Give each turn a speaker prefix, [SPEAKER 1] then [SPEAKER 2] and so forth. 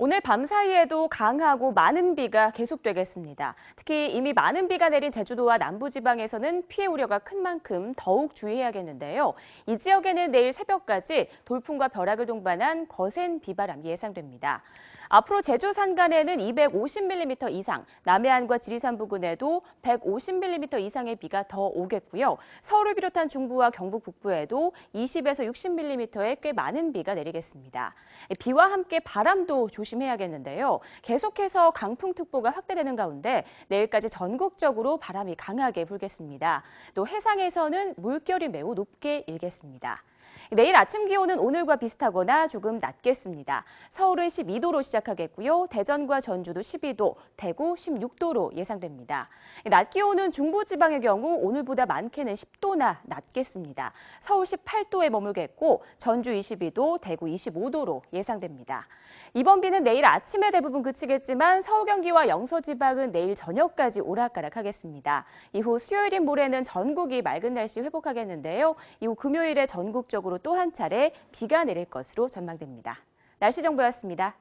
[SPEAKER 1] 오늘 밤 사이에도 강하고 많은 비가 계속되겠습니다. 특히 이미 많은 비가 내린 제주도와 남부지방에서는 피해 우려가 큰 만큼 더욱 주의해야겠는데요. 이 지역에는 내일 새벽까지 돌풍과 벼락을 동반한 거센 비바람이 예상됩니다. 앞으로 제주 산간에는 250mm 이상, 남해안과 지리산 부근에도 150mm 이상의 비가 더 오겠고요. 서울을 비롯한 중부와 경북 북부에도 20에서 60mm의 꽤 많은 비가 내리겠습니다. 비와 함께 바람도 조심 해야겠는데요. 계속해서 강풍특보가 확대되는 가운데 내일까지 전국적으로 바람이 강하게 불겠습니다. 또 해상에서는 물결이 매우 높게 일겠습니다. 내일 아침 기온은 오늘과 비슷하거나 조금 낮겠습니다. 서울은 12도로 시작하겠고요. 대전과 전주도 12도, 대구 16도로 예상됩니다. 낮 기온은 중부지방의 경우 오늘보다 많게는 10도나 낮겠습니다. 서울 18도에 머물겠고 전주 22도, 대구 25도로 예상됩니다. 이번 비는 내일 아침에 대부분 그치겠지만 서울 경기와 영서 지방은 내일 저녁까지 오락가락하겠습니다. 이후 수요일인 모레는 전국이 맑은 날씨 회복하겠는데요. 이후 금요일에 전국적으로 또 한 차례 비가 내릴 것으로 전망됩니다. 날씨 정보였습니다.